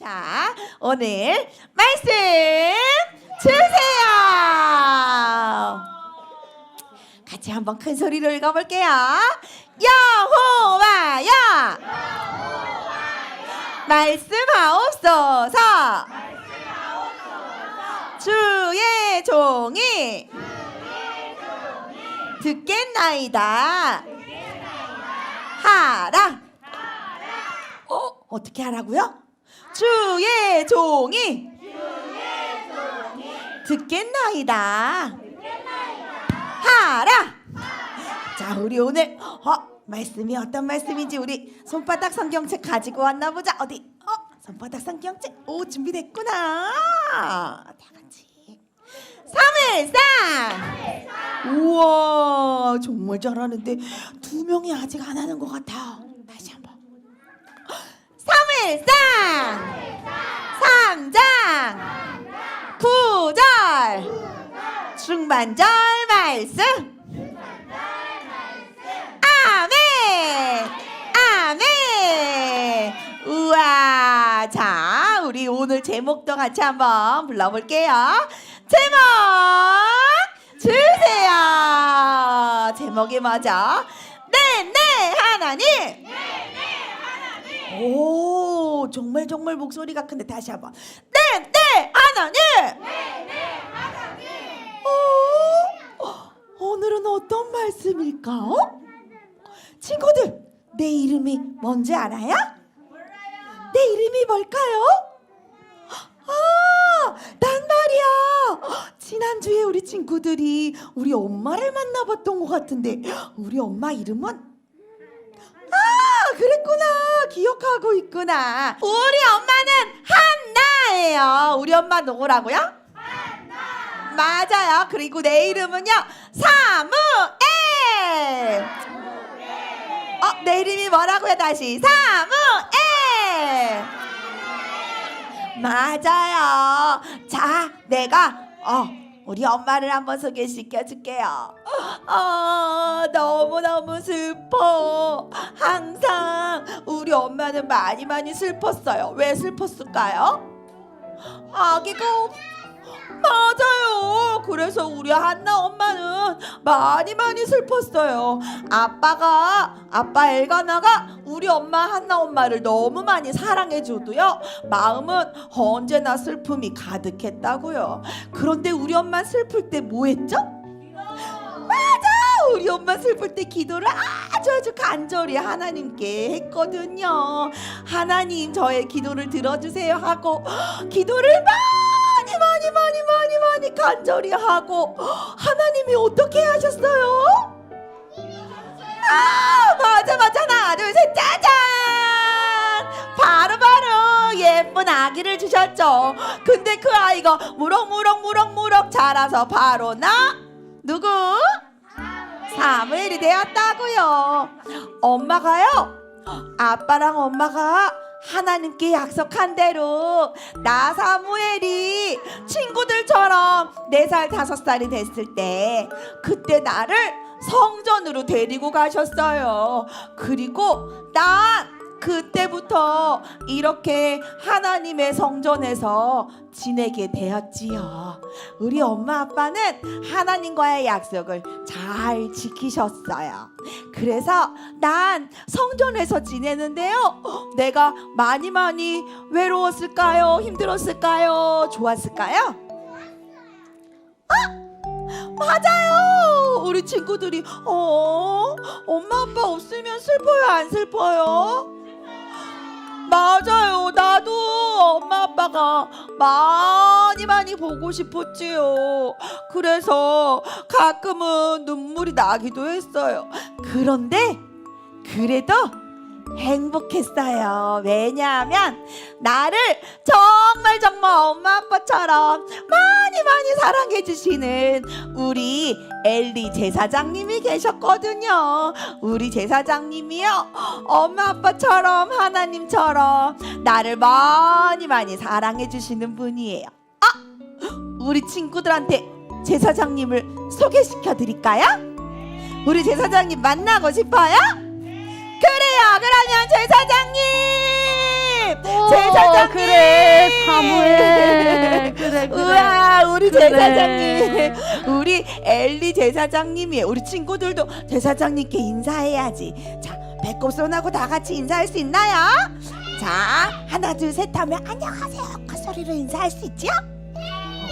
자, 오늘 말씀 주세요. 같이 한번 큰 소리로 읽어볼게요. 여호와여, 말씀하옵소서. 주의 종이 듣겠나이다. 하라. 어, 어떻게 하라고요? 주의 종이 듣겠나이다. 하라. 자, 우리 오늘 어, 말씀이 어떤 말씀인지 우리 손바닥 성경책 가지고 왔나 보자. 어디? 어, 손바닥 성경책. 오, 준비됐구나. 다 같이. 사무엘상. 우와, 정말 잘하는데 두 명이 아직 안 하는 것 같아. 사무엘상. 3장. 9절. 중반절 말씀. 아멘. 아멘. 우와. 자 우리 오늘 제목도 같이 한번 불러볼게요. 제목 주세요. 제목이 뭐죠? 네네 하나님 오 정말 정말 목소리가 큰데 다시 한번 네 네 하나님 네 네 하나님 오 오늘은 어떤 말씀일까 어? 친구들 내 이름이 뭔지 알아요? 내 이름이 뭘까요? 아, 난 말이야. 지난주에 우리 친구들이 우리 엄마를 만나봤던 것 같은데 우리 엄마 이름은 아, 그랬구나. 기억하고 있구나. 우리 엄마는 한나예요. 우리 엄마 누구라고요? 한나. 맞아요. 그리고 내 이름은요. 사무엘. 어, 내 이름이 뭐라고요? 다시. 사무엘. 맞아요. 자, 내가 어 우리 엄마를 한번 소개시켜 줄게요. 아, 너무너무 슬퍼. 항상 우리 엄마는 많이 많이 슬펐어요. 왜 슬펐을까요? 아기가 없... 맞아요. 그래서 우리 한나 엄마는 많이 많이 슬펐어요. 아빠가 아빠 엘가나가 우리 엄마 한나 엄마를 너무 많이 사랑해 줘도요. 마음은 언제나 슬픔이 가득했다고요. 그런데 우리 엄마 슬플 때 뭐 했죠? 맞아. 우리 엄마 슬플 때 기도를 아주 아주 간절히 하나님께 했거든요. 하나님 저의 기도를 들어주세요 하고 기도를 많이 많이 많이 많이 많이 간절히 하고 하나님이 어떻게 하셨어요? 아 맞아 맞아 하나 둘셋 짜잔 바로 바로 예쁜 아기를 주셨죠. 근데 그 아이가 무럭무럭 무럭무럭 자라서 바로 나 누구? 사무엘이 되었다고요. 엄마가요. 아빠랑 엄마가 하나님께 약속한 대로 나 사무엘이 친구들처럼 네 살 다섯 살이 됐을 때 그때 나를 성전으로 데리고 가셨어요. 그리고 난 그때부터 이렇게 하나님의 성전에서 지내게 되었지요. 우리 엄마 아빠는 하나님과의 약속을 잘 지키셨어요. 그래서 난 성전에서 지내는데요. 내가 많이 많이 외로웠을까요? 힘들었을까요? 좋았을까요? 아! 맞아요. 우리 친구들이 어 엄마 아빠 없으면 슬퍼요 안 슬퍼요? 맞아요. 나도 엄마 아빠가 많이 많이 보고 싶었지요. 그래서 가끔은 눈물이 나기도 했어요. 그런데 그래도 행복했어요. 왜냐하면 나를 정말 정말 엄마 아빠처럼 많이 많이 사랑해 주시는 우리 엘리 제사장님이 계셨거든요. 우리 제사장님이요. 엄마 아빠처럼 하나님처럼 나를 많이 많이 사랑해 주시는 분이에요. 아! 우리 친구들한테 제사장님을 소개시켜 드릴까요? 우리 제사장님 만나고 싶어요? 그래요. 그러면 제사장님. 오, 제사장님. 그래 사무엘. 그래 그래. 우와 우리 그래. 제사장님 우리 엘리 제사장님이에요. 우리 친구들도 제사장님께 인사해야지 자 배꼽 손하고 다 같이 인사할 수 있나요? 자 하나 둘 셋 하면 안녕하세요 그 소리로 인사할 수 있죠?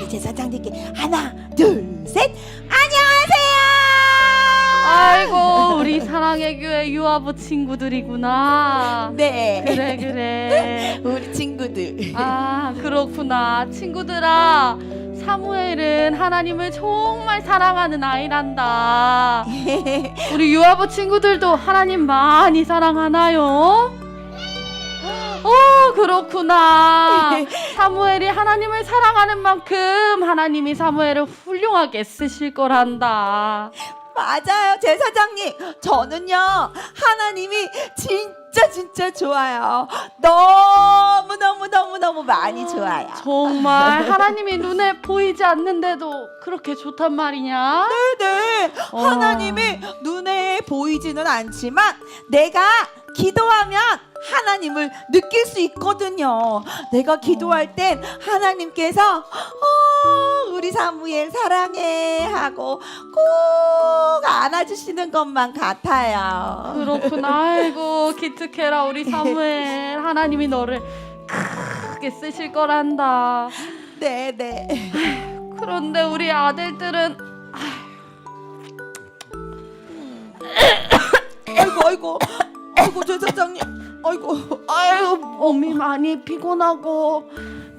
우리 제사장님께 하나 둘 셋 안녕하세요 아이고 우리 사랑의 교회 유아부 친구들이구나. 네. 그래 그래. 우리 친구들. 아 그렇구나 친구들아. 사무엘은 하나님을 정말 사랑하는 아이란다. 우리 유아부 친구들도 하나님 많이 사랑하나요? 어 그렇구나. 사무엘이 하나님을 사랑하는 만큼 하나님이 사무엘을 훌륭하게 쓰실 거란다. 맞아요, 제사장님. 저는요, 하나님이 진짜 진짜 좋아요. 너무 너무 너무 너무 많이 좋아요. 정말 하나님이 눈에 보이지 않는데도 그렇게 좋단 말이냐? 네네. 어. 하나님이 눈에 보이지는 않지만 내가 기도하면 하나님을 느낄 수 있거든요. 내가 기도할 땐 하나님께서 어, 우리 사무엘 사랑해 하고 꼭 안아주시는 것만 같아요. 그렇구나. 아이고 기특해라 우리 사무엘. 하나님이 너를 크게 쓰실 거란다. 네 네. 그런데 우리 아들들은 아이고 아이고 아이고 제사장님. 아이고 아유 몸이 많이 피곤하고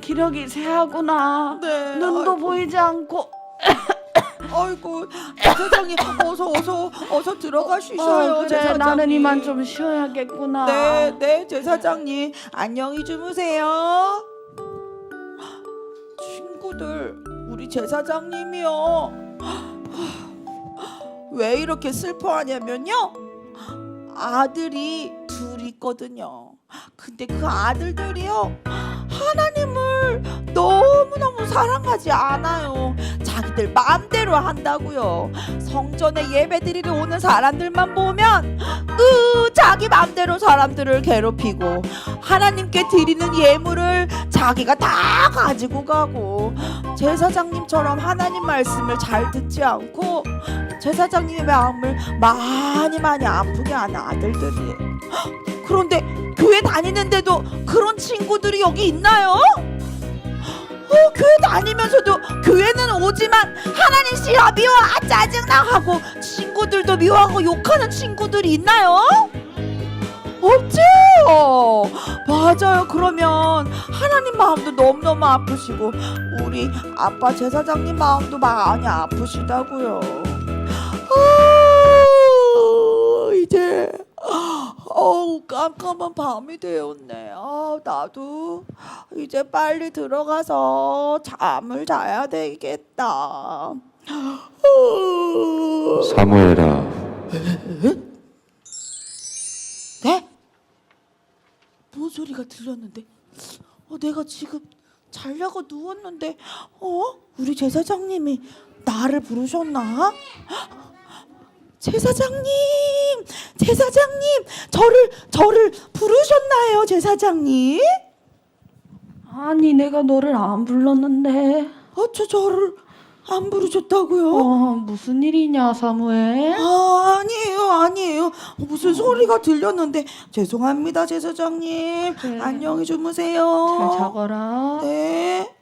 기력이 쇠하구나. 네. 눈도 아이고. 보이지 않고 아이고 제사장님 어서 어서 어서 들어가시셔요. 어, 그래 제사장님. 나는 이만 좀 쉬어야겠구나. 네, 네, 제사장님 안녕히 주무세요. 친구들, 우리 제사장님이요. 왜 이렇게 슬퍼하냐면요. 아들이 둘 있거든요. 근데 그 아들들이요. 하나님을 너무너무 사랑하지 않아요. 자기들 마음대로 한다고요. 성전에 예배드리러 오는 사람들만 보면 으 자기 마음대로 사람들을 괴롭히고 하나님께 드리는 예물을 자기가 다 가지고 가고 제사장님처럼 하나님 말씀을 잘 듣지 않고 제사장님의 마음을 많이 많이 아프게 하는 아들들이 그런데 교회 다니는데도 그런 친구들이 여기 있나요? 어, 교회 다니면서도 교회는 오지만 하나님 싫어 미워 아, 짜증나 하고 친구들도 미워하고 욕하는 친구들이 있나요? 없죠. 맞아요. 그러면 하나님 마음도 너무너무 아프시고 우리 아빠 제사장님 마음도 많이 아프시다고요. 어우 깜깜한 밤이 되었네. 아 나도 이제 빨리 들어가서 잠을 자야 되겠다. 어, 사무엘아, 네? 뭔 소리가 들렸는데? 어, 내가 지금 자려고 누웠는데, 어? 우리 제사장님이 나를 부르셨나? 제사장님, 제사장님, 저를 저를 부르셨나요, 제사장님? 아니 내가 너를 안 불렀는데 어, 저 저를 안 부르셨다고요? 어 무슨 일이냐 사무엘 아, 아니에요, 아니에요. 무슨 소리가 들렸는데 죄송합니다, 제사장님. 그래. 안녕히 주무세요. 잘 자거라 네.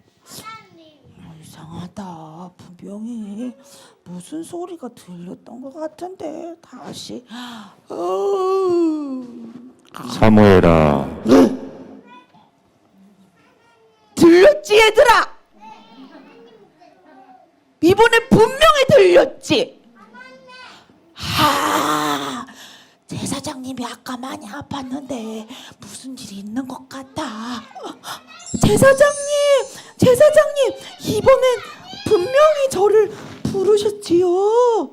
이상하다. 분명히 무슨 소리가 들렸던 것 같은데 다시. 사무엘아, 들렸지 얘들아? 이번에 분명히 들렸지? 하, 제사장님이 아까 많이 아팠는데 무슨 일이 있는 것 같다. 제사장님, 제사장님 이번엔 분명히 저를 부르셨지요.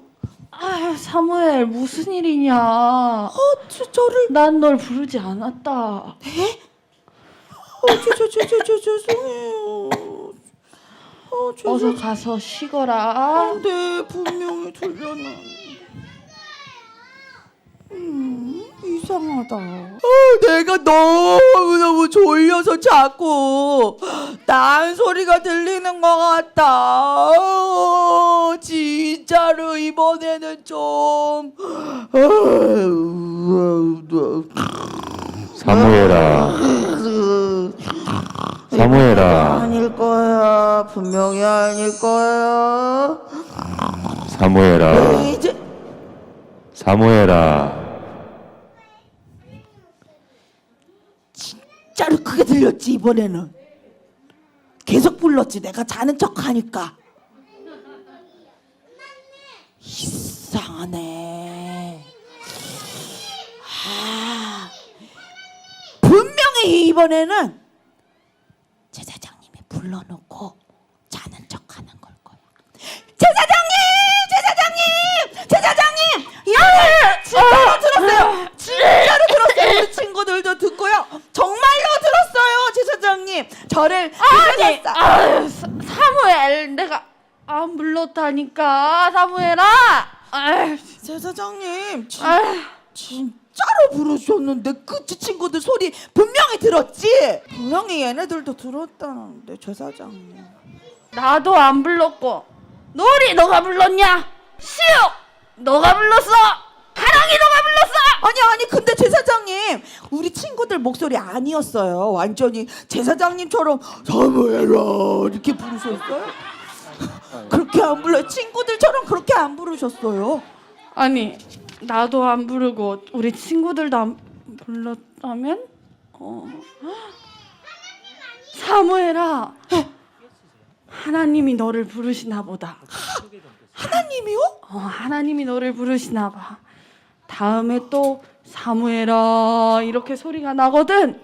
아유 사무엘 무슨 일이냐 어, 저, 저를 난 널 부르지 않았다 네? 어, 저, 저, 저, 저, 저, 죄송해요. 어, 죄송. 어서 가서 쉬거라 네, 분명히 들렸는 데. 음, 이상하다. 아, 내가 너무너무 졸려서 자꾸 난 소리가 들리는 것 같다. 어, 진짜로 이번에는 좀. 사무엘아 사무엘아 아닐 거야. 분명히 아닐 거야. 사무엘아 이제 사무엘아 진짜로 크게 들렸지 이번에는. 계속 불렀지 내가 자는 척 하니까. 이상하네. 아, 분명히 이번에는 제사장님이 불러놓고 자는 척 하는 걸 거야. 제사장님, 제사장님, 제사장님. 이번에 진짜로 들었어요. 진짜로 들었어요. 우리 친구들도 듣고요. 정말로 들었어요, 제사장님. 저를 아니, 믿으셨어. 아유, 사, 사무엘, 내가 안 불렀다니까, 사무엘아. 아유, 제사장님, 진, 아유, 진짜로 부르셨는데 그 친구들 소리 분명히 들었지? 분명히 얘네들도 들었다는데 제사장님. 나도 안 불렀고, 놀이 너가 불렀냐? 시우, 너가 불렀어. 하랑이 너가 불렀어. 아니 아니 근데 제사장님 우리 친구들 목소리 아니었어요. 완전히 제사장님처럼 사무엘아 이렇게 부르셨어요? 그렇게 안 불러 친구들처럼 그렇게 안 부르셨어요. 아니, 나도 안 부르고 우리 친구들도 안 불렀다면? 어. 사무엘아, 하나님이 너를 부르시나 보다. 하나님이요? 어, 하나님이 너를 부르시나 봐. 다음에 또 사무엘아 이렇게 소리가 나거든.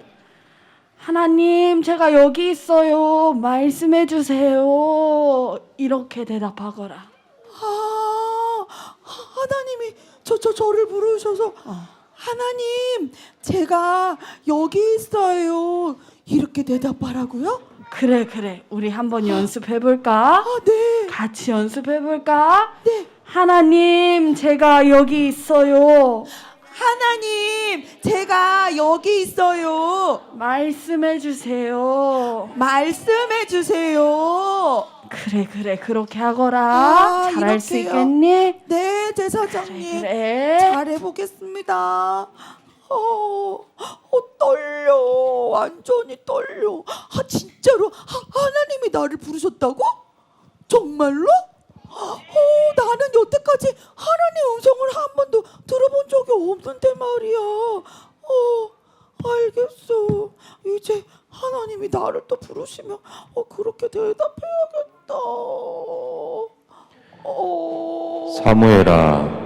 하나님, 제가 여기 있어요. 말씀해 주세요. 이렇게 대답하거라. 아 하나님이 저 저 저를 부르셔서 하나님 제가 여기 있어요 이렇게 대답하라고요? 그래, 그래. 우리 한번 연습해 볼까? 아 네. 같이 연습해 볼까? 네. 하나님, 제가 여기 있어요. 하나님, 제가 여기 있어요. 말씀해 주세요. 말씀해 주세요. 그래, 그래. 그렇게 하거라. 아, 잘할 수 이렇게요? 있겠니? 네, 제사장님. 그래. 잘해 보겠습니다. 어, 어, 떨려. 완전히 떨려. 아, 진짜로 하, 하나님이 나를 부르셨다고? 정말로? 어, 나는 여태까지 하나님 음성을 한 번도 들어본 적이 없는데 말이야. 어, 알겠어. 이제 하나님이 나를 또 부르시면 어, 그렇게 대답해야겠다. 어. 사무엘아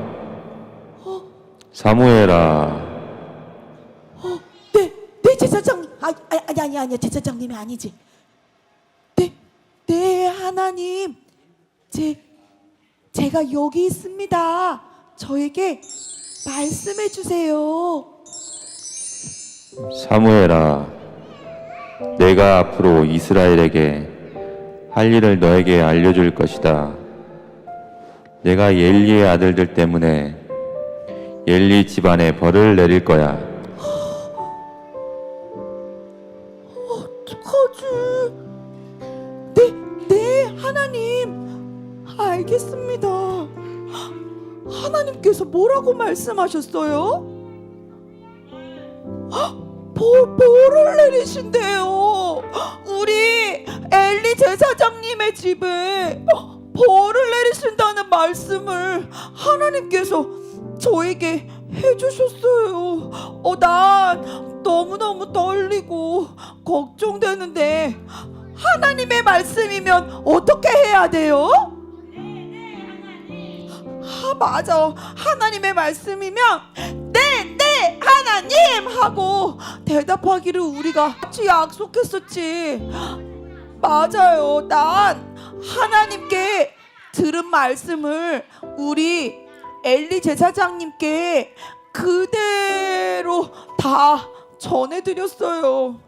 사무엘아 네, 네 제사장님. 아, 아, 아니 아니 아니 제사장님이 아니지. 네, 네 하나님. 제 제가 여기 있습니다. 저에게 말씀해 주세요. 사무엘아 내가 앞으로 이스라엘에게 할 일을 너에게 알려줄 것이다 내가 엘리의 아들들 때문에 엘리 집안에 벌을 내릴 거야 하나님께서 뭐라고 말씀하셨어요? 볼, 볼을 내리신대요. 우리 엘리 제사장님의 집에 벌을 내리신다는 말씀을 하나님께서 저에게 해주셨어요. 어, 난 너무너무 떨리고 걱정되는데 하나님의 말씀이면 어떻게 해야 돼요? 아, 맞아. 하나님의 말씀이면 네, 네, 하나님 하고 대답하기를 우리가 같이 약속했었지. 맞아요. 난 하나님께 들은 말씀을 우리 엘리 제사장님께 그대로 다 전해드렸어요.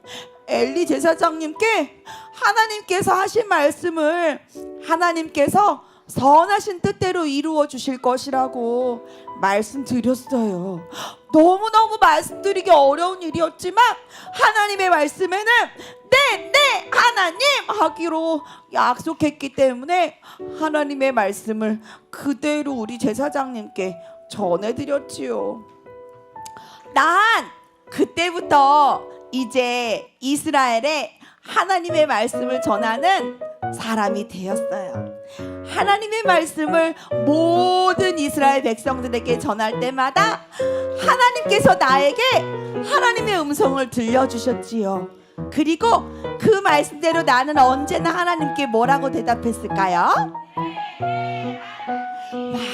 엘리 제사장님께 하나님께서 하신 말씀을 하나님께서 선하신 뜻대로 이루어 주실 것이라고 말씀드렸어요. 너무너무 말씀드리기 어려운 일이었지만 하나님의 말씀에는 네, 네, 하나님 하기로 약속했기 때문에 하나님의 말씀을 그대로 우리 제사장님께 전해드렸지요. 난 그때부터 이제 이스라엘에 하나님의 말씀을 전하는 사람이 되었어요. 하나님의 말씀을 모든 이스라엘 백성들에게 전할 때마다 하나님께서 나에게 하나님의 음성을 들려주셨지요. 그리고 그 말씀대로 나는 언제나 하나님께 뭐라고 대답했을까요?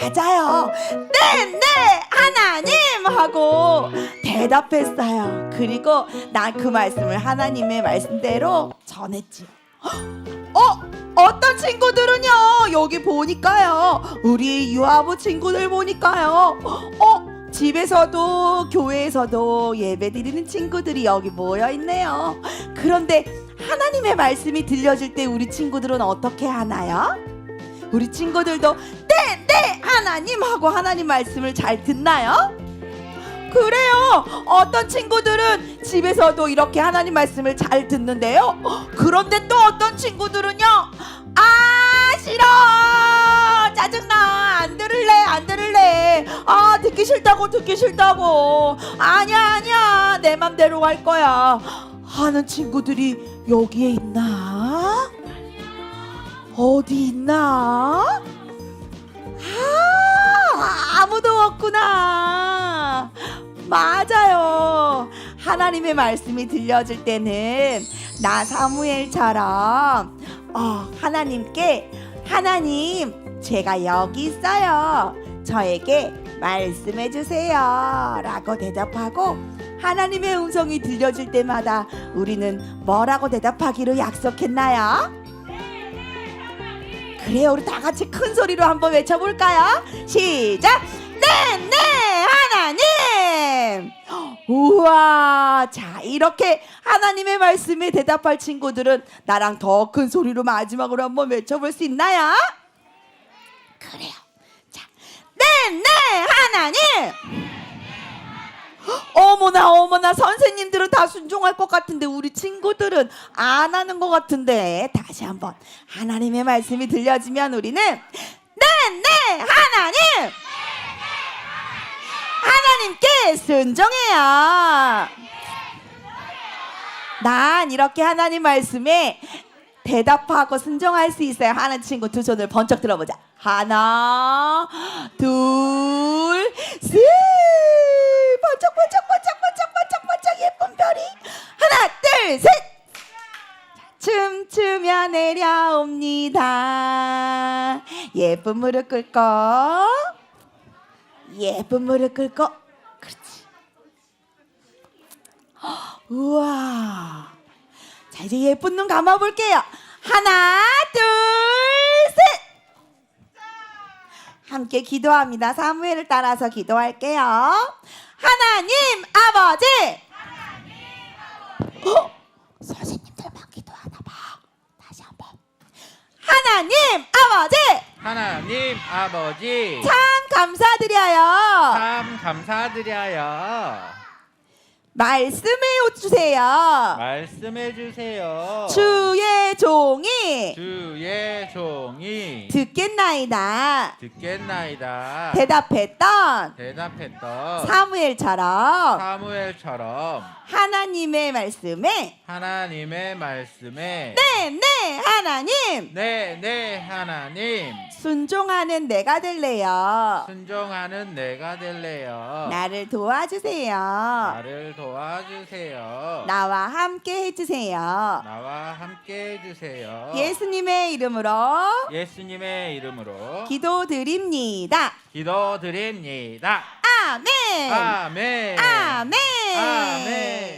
맞아요. 네, 네, 하나님 하고 대답했어요. 그리고 난 그 말씀을 하나님의 말씀대로 전했지요. 어, 어떤 친구들은요, 여기 보니까요, 우리 유아부 친구들 보니까요, 어, 집에서도 교회에서도 예배 드리는 친구들이 여기 모여 있네요. 그런데 하나님의 말씀이 들려질 때 우리 친구들은 어떻게 하나요? 우리 친구들도 네, 네, 하나님 하고 하나님 말씀을 잘 듣나요? 그래요. 어떤 친구들은 집에서도 이렇게 하나님 말씀을 잘 듣는데요. 그런데 또 어떤 친구들은요. 아, 싫어. 짜증나. 안 들을래. 안 들을래. 아, 듣기 싫다고 듣기 싫다고. 아니야, 아니야. 내 맘대로 갈 거야. 하는 친구들이 여기에 있나? 어디 있나? 아, 아무도 없구나. 맞아요. 하나님의 말씀이 들려질 때는 나 사무엘처럼 어, 하나님께 하나님 제가 여기 있어요. 저에게 말씀해 주세요. 라고 대답하고 하나님의 음성이 들려질 때마다 우리는 뭐라고 대답하기로 약속했나요? 그래요. 우리 다 같이 큰 소리로 한번 외쳐볼까요? 시작! 네, 네, 하나님! 우와! 자, 이렇게 하나님의 말씀에 대답할 친구들은 나랑 더 큰 소리로 마지막으로 한번 외쳐볼 수 있나요? 그래요. 자, 네, 네, 하나님! 어머나 어머나 선생님들은 다 순종할 것 같은데 우리 친구들은 안 하는 것 같은데 다시 한번 하나님의 말씀이 들려지면 우리는 네네 하나님 하나님께 순종해요. 난 이렇게 하나님 말씀에 대답하고 순종할 수 있어요. 하는 친구 두 손을 번쩍 들어보자. 하나 둘 셋. 번쩍 번쩍 번쩍 번쩍 번쩍 번쩍 예쁜 별이. 하나 둘 셋. 춤추며 내려옵니다. 예쁜 무릎 꿇고 예쁜 무릎 꿇고 그렇지 우와 자 이제 예쁜 눈 감아 볼게요 하나 둘 셋 함께 기도합니다. 사무엘을 따라서 기도할게요. 하나님 아버지. 어? 선생님들만 기도하나 봐. 다시 한번. 하나님 아버지 하나님 아버지 참 감사드려요. 참 감사드려요. 말씀해 주세요. 말씀해 주세요. 주의 종이 주의 종이 듣겠나이다. 듣겠나이다. 대답했던 대답했던 사무엘처럼 사무엘처럼 하나님의 말씀에 하나님의 말씀에 네, 네, 하나님 네, 네, 하나님 순종하는 내가 될래요. 순종하는 내가 될래요. 나를 도와주세요. 나를 도와주세요. 나와 함께 해주세요. 나와 함께 해주세요. 예수님의 이름으로 예수님의 이름으로 기도드립니다. 기도드립니다. 아멘. 아멘. 아멘. 아멘.